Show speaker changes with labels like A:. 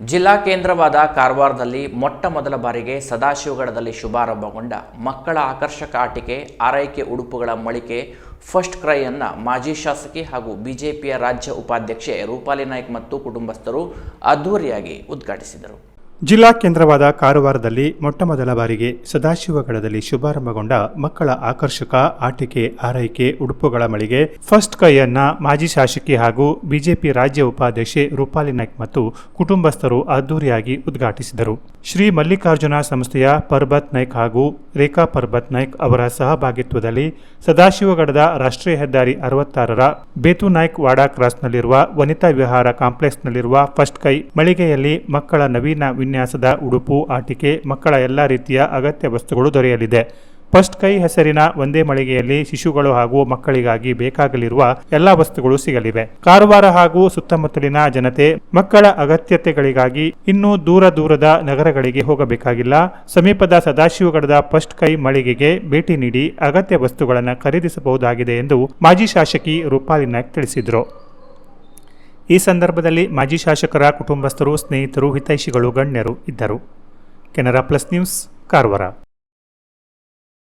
A: ಜಿಲ್ಲಾ ಕೇಂದ್ರವಾದ ಕಾರವಾರದಲ್ಲಿ ಮೊಟ್ಟ ಮೊದಲ ಬಾರಿಗೆ ಸದಾಶಿವಗಡದಲ್ಲಿ ಶುಭಾರಂಭಗೊಂಡ ಮಕ್ಕಳ ಆಕರ್ಷಕ ಆಟಿಕೆ, ಆರೈಕೆ ಉಡುಪುಗಳ ಮಳಿಕೆ ಫಸ್ಟ್ ಕ್ರೈಯನ್ನು ಮಾಜಿ ಶಾಸಕಿ ಹಾಗೂ ಬಿಜೆಪಿಯ ರಾಜ್ಯ ಉಪಾಧ್ಯಕ್ಷೆ ರೂಪಾಲಿ ನಾಯ್ಕ್ ಮತ್ತು ಕುಟುಂಬಸ್ಥರು ಅದ್ಧೂರಿಯಾಗಿ ಉದ್ಘಾಟಿಸಿದರು.
B: ಜಿಲ್ಲಾ ಕೇಂದ್ರವಾದ ಕಾರವಾರದಲ್ಲಿ ಮೊಟ್ಟಮೊದಲ ಬಾರಿಗೆ ಸದಾಶಿವಗಡದಲ್ಲಿ ಶುಭಾರಂಭಗೊಂಡ ಮಕ್ಕಳ ಆಕರ್ಷಕ ಆಟಿಕೆ, ಆರೈಕೆ, ಉಡುಪುಗಳ ಮಳಿಗೆ ಫಸ್ಟ್ ಕೈಯನ್ನ ಮಾಜಿ ಶಾಸಕಿ ಹಾಗೂ ಬಿಜೆಪಿ ರಾಜ್ಯ ಉಪಾಧ್ಯಕ್ಷೆ ರೂಪಾಲಿ ನಾಯ್ಕ್ ಮತ್ತು ಕುಟುಂಬಸ್ಥರು ಅದ್ದೂರಿಯಾಗಿ ಉದ್ಘಾಟಿಸಿದರು. ಶ್ರೀ ಮಲ್ಲಿಕಾರ್ಜುನ ಸಂಸ್ಥೆಯ ಪರ್ಬತ್ ನಾಯ್ಕ್ ಹಾಗೂ ರೇಖಾ ಪರ್ಬತ್ ನಾಯ್ಕ್ ಅವರ ಸಹಭಾಗಿತ್ವದಲ್ಲಿ ಸದಾಶಿವಗಡದ ರಾಷ್ಟ್ರೀಯ ಹೆದ್ದಾರಿ ಅರವತ್ತಾರರ ಬೇತು ನಾಯ್ಕ್ ವಾಡಾ ಕ್ರಾಸ್ನಲ್ಲಿರುವ ವನಿತಾ ವಿಹಾರ ಕಾಂಪ್ಲೆಕ್ಸ್ನಲ್ಲಿರುವ ಫಸ್ಟ್ ಕೈ ಮಳಿಗೆಯಲ್ಲಿ ಮಕ್ಕಳ ನವೀನ ವಿನ್ಯಾಸದ ಉಡುಪು, ಆಟಿಕೆ, ಮಕ್ಕಳ ಎಲ್ಲ ರೀತಿಯ ಅಗತ್ಯ ವಸ್ತುಗಳು ದೊರೆಯಲಿದೆ. ಫಸ್ಟ್ ಕೈ ಹೆಸರಿನ ಒಂದೇ ಮಳಿಗೆಯಲ್ಲಿ ಶಿಶುಗಳು ಹಾಗೂ ಮಕ್ಕಳಿಗಾಗಿ ಬೇಕಾಗಲಿರುವ ಎಲ್ಲ ವಸ್ತುಗಳು ಸಿಗಲಿವೆ. ಕಾರವಾರ ಹಾಗೂ ಸುತ್ತಮುತ್ತಲಿನ ಜನತೆ ಮಕ್ಕಳ ಅಗತ್ಯತೆಗಳಿಗಾಗಿ ಇನ್ನೂ ದೂರ ದೂರದ ನಗರಗಳಿಗೆ ಹೋಗಬೇಕಾಗಿಲ್ಲ. ಸಮೀಪದ ಸದಾಶಿವಗಡದ ಫಸ್ಟ್ ಕೈ ಮಳಿಗೆಗೆ ಭೇಟಿ ನೀಡಿ ಅಗತ್ಯ ವಸ್ತುಗಳನ್ನು ಖರೀದಿಸಬಹುದಾಗಿದೆ ಎಂದು ಮಾಜಿ ಶಾಸಕಿ ರೂಪಾಲಿ ನಾಯ್ಕ್ ತಿಳಿಸಿದರು. ಈ ಸಂದರ್ಭದಲ್ಲಿ ಮಾಜಿ ಶಾಸಕರ ಕುಟುಂಬಸ್ಥರು ಸ್ನೇಹಿತರು ಹಿತೈಷಿಗಳು ಗಣ್ಯರು ಇದ್ದರು. Canara plus news Karwar.